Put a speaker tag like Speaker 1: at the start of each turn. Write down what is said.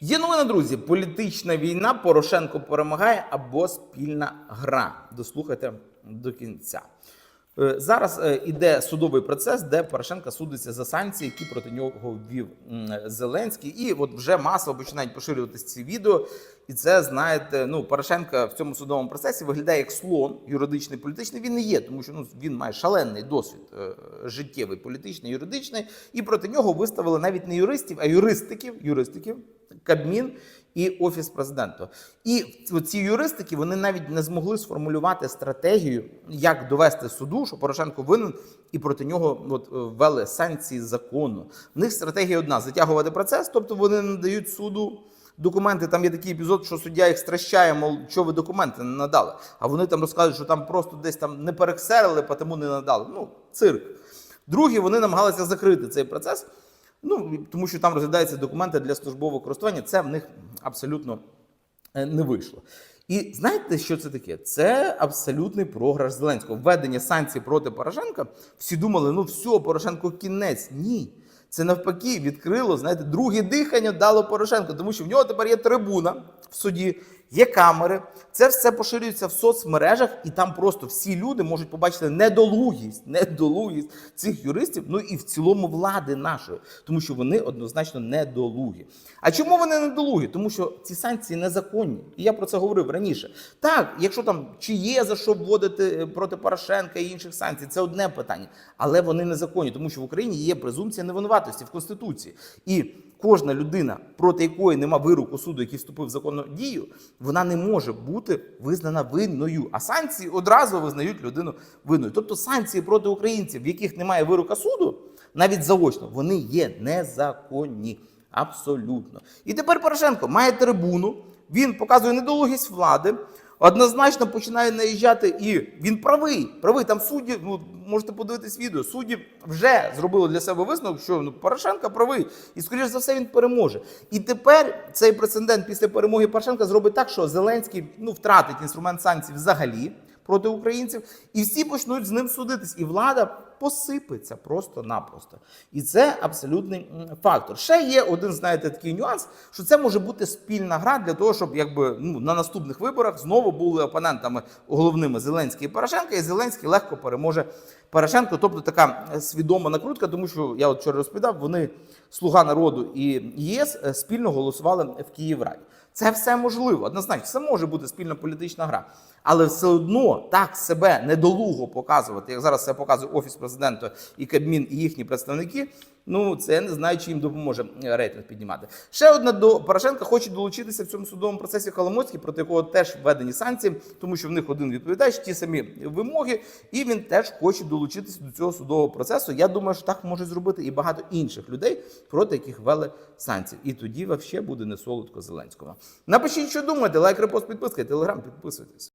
Speaker 1: Є новина, друзі. Політична війна Порошенко перемагає або спільна гра. Дослухайте до кінця. Е, Зараз е, іде судовий процес, де Порошенко судиться за санкції, які проти нього ввів Зеленський. І от вже масово починають поширюватися ці відео. І це знаєте, ну Порошенко в цьому судовому процесі виглядає як слон юридичний, політичний. Він не є, тому що ну він має шалений досвід е, життєвий, політичний, юридичний. І проти нього виставили навіть не юристів, а юристиків, юристиків, Кабмін і офіс президента. І ці юристики вони навіть не змогли сформулювати стратегію, як довести суду, що Порошенко винен, і проти нього от, е, ввели санкції закону. В них стратегія одна затягувати процес, тобто вони не дають суду. Документи там є такий епізод, що суддя їх стращає, мов що ви документи не надали. А вони там розказують, що там просто десь там не перекселили, тому не надали. Ну, цирк. Другі вони намагалися закрити цей процес. Ну тому що там розглядаються документи для службового користування. Це в них абсолютно е, не вийшло. І знаєте, що це таке? Це абсолютний програш Зеленського. Введення санкцій проти Порошенка. Всі думали, ну все, Порошенко кінець. Ні. Це навпаки відкрило, знаєте, друге дихання дало Порошенко, тому що в нього тепер є трибуна в суді, є камери. Це все поширюється в соцмережах, і там просто всі люди можуть побачити недолугість, недолугість цих юристів, ну і в цілому влади нашої, тому що вони однозначно недолугі. А чому вони недолугі? Тому що ці санкції незаконні. І я про це говорив раніше. Так, якщо там чи є за що вводити е, проти Порошенка і інших санкцій, це одне питання, але вони незаконні, тому що в Україні є презумпція невинуватості в Конституції. І кожна людина, проти якої нема вироку суду, який вступив в законну дію, вона не може бути визнана винною. А санкції одразу визнають людину винною. Тобто санкції проти українців, в яких немає вирока суду, навіть заочно, вони є незаконні. Абсолютно. І тепер Порошенко має трибуну, він показує недолугість влади. Однозначно починає наїжджати, і він правий. Правий там судді. Ну можете подивитись відео. Судді вже зробили для себе висновок, що ну Порошенка правий, і скоріш за все він переможе. І тепер цей прецедент після перемоги Порошенка зробить так, що Зеленський ну втратить інструмент санкцій взагалі проти українців, і всі почнуть з ним судитись, і влада посипеться просто-напросто. І це абсолютний фактор. Ще є один, знаєте, такий нюанс, що це може бути спільна гра для того, щоб якби ну на наступних виборах знову були опонентами головними Зеленський і Порошенко, і Зеленський легко переможе Порошенко. Тобто така е, свідома накрутка, тому що я от вчора розповідав, вони Слуга народу і ЄС е, спільно голосували в Київраді. Це все можливо, однозначно, це може бути спільна політична гра. Але все одно так себе недолуго показувати, як зараз це показує Офіс президента і Кабмін, і їхні представники. Ну, це не знаю, чи їм допоможе е, рейтинг піднімати. Ще одне до Порошенка хоче долучитися в цьому судовому процесі Коломойський, проти якого теж введені санкції, тому що в них один відповідач, ті самі вимоги, і він теж хоче долучитися до цього судового процесу. Я думаю, що так можуть зробити і багато інших людей, проти яких ввели санкції. І тоді взагалі буде не солодко Зеленському. Напишіть, що думаєте, лайк, репост, підписка, телеграм, підписуйтесь.